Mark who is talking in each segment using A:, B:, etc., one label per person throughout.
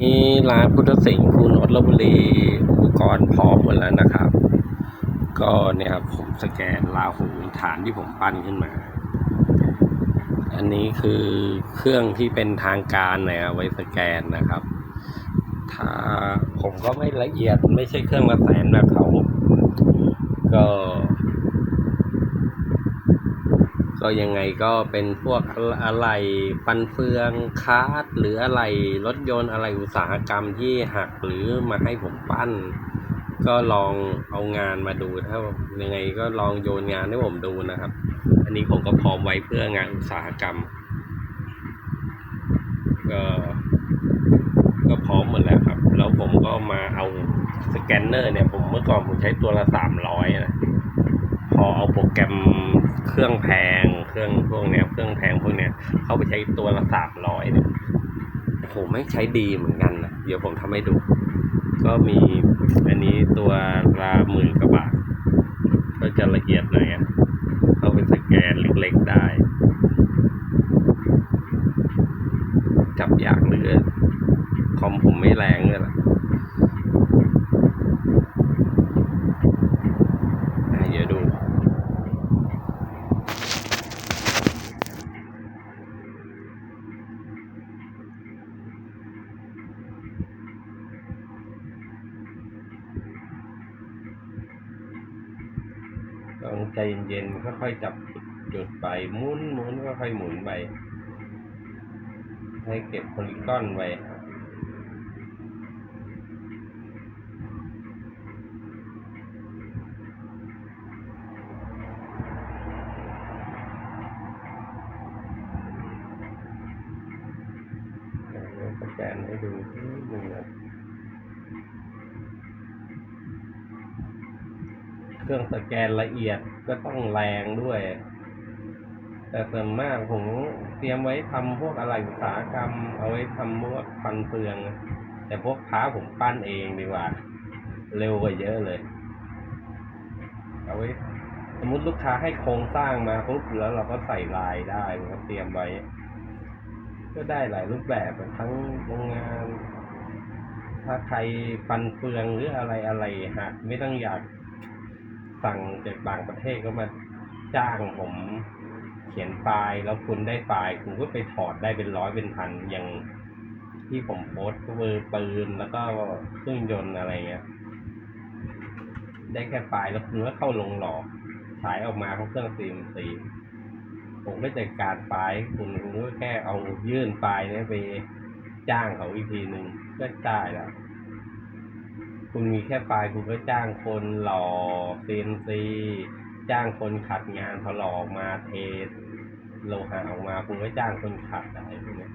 A: นี่ร้านพุทธสิงห์คุณอดลบุรีอุปกรณ์พร้อมหมดแล้วนะครับ ก็เนี่ยครับผมสแกนลาหูฐานที่ผมปั้นขึ้นมา อันนี้คือเครื่องที่เป็นทางการนี่ยเอาไว้สแกนนะครับ ถ้าผมก็ไม่ละเอียดไม่ใช่เครื่องมาแสนแบบเขาก็ ก็ยังไงก็เป็นพวกอะไรฟันเฟืองคาร์ดหรืออะไรรถยนต์อะไรอุตสาหกรรมที่หักหรือมาให้ผมปั้น ก็ลองเอางานมาดูถ้ายังไงก็ลองโยนงานให้ผมดูนะครับ อันนี้ผมก็พร้อมไว้เพื่องานอุตสาหกรรม ก็ก็พร้อมหมดแล้วครับ แล้วผมก็มาเอาสแกนเนอร์เนี่ยผมเมื่อก่อนผมใช้ตัวละสามร้อยนะ อเอาโปรแกรมเครื่องแพง เครื่องพวกเนี้ยเครื่องแพงพวกเนี้ยเขาไปใช้ตัวละสามร้อยเนี่ยโอ้โหไม่ใช้ดีเหมือนกันนะเดี๋ยวผมทำให้ดู ก็มีอันนี้ตัวละหมื่นกว่าบาทก็จะละเอียดหน่อยเขาไปสแกนเล็กๆได้ จับยากเหลือคอมผมไม่แรงเลยล่ะอะเดี๋ยวดู ต้องใจเย็นๆค่อยๆจับจุดไปหมุนหมุนค่อยๆหมุนไปให้เก็บโพลีกอนไว้เดี๋ยวสแกนให้ดูนิดนึงนะ เครื่องสแกนละเอียดก็ต้องแรงด้วย แต่ส่วนมากผมเตรียมไว้ทำพวกอะไรอุตสาหกรรม เอาไว้ทำพวกฟันเฟือง แต่พวกค้าผมปั้นเองดีกว่า เร็วกว่าเยอะเลย เอาไว้ สมมติลูกค้าให้โครงสร้างมาปุ๊บแล้วเราก็ใส่ลายได้ผมก็เตรียมไว้ ก็ได้หลายรูปแบบทั้งโรงงานถ้าใครฟันเฟืองหรืออะไรอะไรหากไม่ต้องอยาก สั่งจากต่างประเทศก็มาจ้างผมเขียนไฟล์แล้วคุณได้ไฟล์คุณก็ไปถอดได้เป็นร้อยเป็นพันอย่างที่ผมโพสต์ก็คือปืนแล้วก็เครื่องยนต์อะไรเงี้ย ได้แค่ไฟล์แล้วคุณก็เข้าลงหลอกฉายออกมาของเครื่อง CNC ผมก็จัดการไฟล์คุณคุณก็แค่เอายื่นไฟล์นี้ไปจ้างเขาอีกทีหนึ่งก็ได้แล้ว คุณมีแค่ไฟล์คุณก็จ้างคนหล่อ CNC จ้างคนขัดงานพอหล่อมาเทโลหะออกมาคุณก็จ้างคนขัดอะไรพวกเนี้ย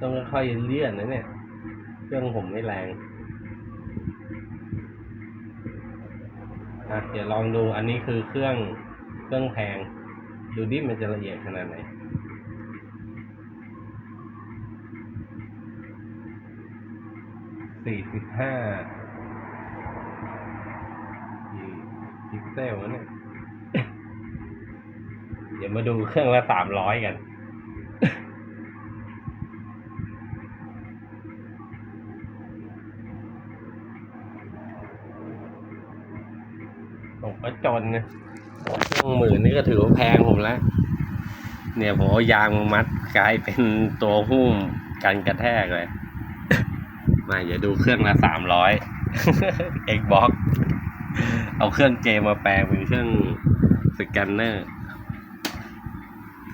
A: ต้องค่อยเลื่อนนะเนี่ย เครื่องผมไม่แรง อะเดี๋ยวลองดูอันนี้คือเครื่องเครื่องแพง ดูดิมันจะละเอียดขนาดไหนสี่สิบห้าพิกเซลเนี่ย เดี๋ยวมาดูเครื่องละสามร้อยกัน ผมก็จนนะเครื่องหมื่นนี่ก็ถือว่าแพงผมแล้ว เนี่ยผมเอายางมามัดกลายเป็นตัวหุ้มกันกระแทกเลย มาอย่าดูเครื่องละสามร้อย Xbox เอาเครื่องเกมมาแปลงเป็นเครื่องสแกนเนอร์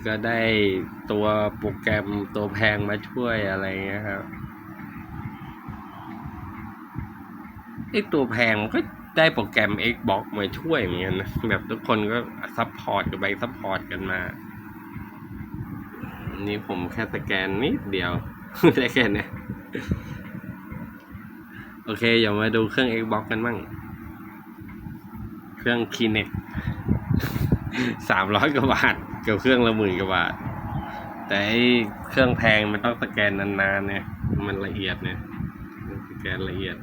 A: ก็ได้ตัวโปรแกรมตัวแพงมาช่วยอะไรเงี้ยครับไอตัวแพงมันก็ ได้โปรแกรม Xbox มาช่วยเหมือนกันนะแบบทุกคนก็ซัพพอร์ตกันไปซัพพอร์ตกันมา อันนี้ผมแค่สแกนนิดเดียวได้แค่นี้โอเคเดี๋ยวมาดูเครื่อง Xbox กันบ้าง เครื่อง Kinect สามร้อยกว่าบาทกับเครื่องละหมื่นกว่าบาท แต่เครื่องแพงมันต้องสแกนนานๆเนี่ย มันละเอียดเนี่ย สแกนละเอียด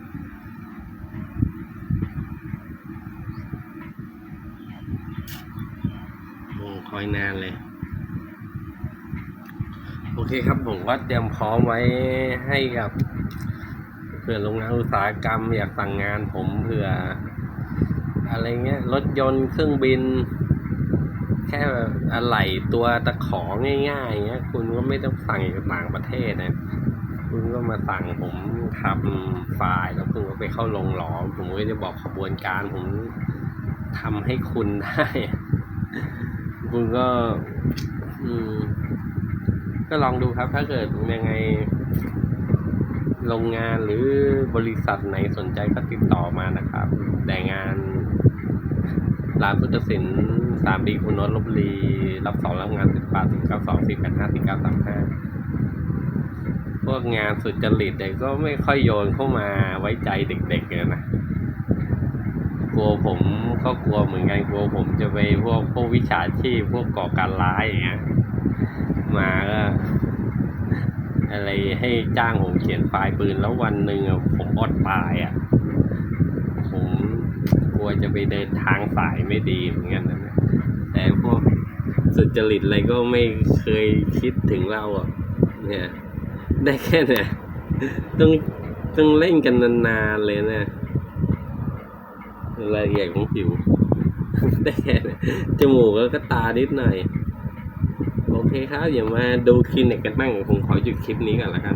A: คอยนานเลย โอเคครับผมก็เตรียมพร้อมไว้ให้กับเผื่อโรงงานอุตสาหกรรมอยากสั่งงานผมเผื่อ อะไรเงี้ย รถยนต์เครื่องบิน แค่อะไหล่ตัวตะของ่ายๆเงี้ย คุณก็ไม่ต้องสั่งจากต่างประเทศนะคุณก็มาสั่งผมทำไฟล์แล้วคุณก็ไปเข้าลงหลอม ผมก็จะบอกขบวนการผมทำให้คุณได้ คุณก็ อืม ก็ลองดูครับ ถ้าเกิดยังไงโรงงานหรือบริษัทไหนสนใจก็ติดต่อมานะครับแต่งานร้านพุทธศิลป์สามดีคุณนนท์ลบบุรี รับสองรับงานติดปาสิบเก้าสองสี่แปดห้าสี่เก้าสามห้าพวกงานสุดจริตเด็กก็ไม่ค่อยโยนเข้ามาไว้ใจเด็กๆเลยนะ กลัวผมก็กลัวเหมือนกันกลัวผมจะไปพวกพวกวิชาชีพพวกก่อการร้ายอย่างเงี้ยมาก็อะไรให้จ้างผมเขียนไฟล์ปืนแล้ววันหนึ่งผมอดตายอะ ผมกลัวจะไปเดินทางสายไม่ดีเหมือนกันนะแต่พวกสุจริตอะไรก็ไม่เคยคิดถึงเราอะเนี่ยได้แค่เนี่ยต้องต้องเล่นกันนานๆเลยนะ รายละเอียดของผิว แต่จมูกแล้วก็ตานิดหน่อย โอเคครับ เดี๋ยวมาดูคลินิกกันบ้างผมขอหยุดคลิปนี้ก่อนละกัน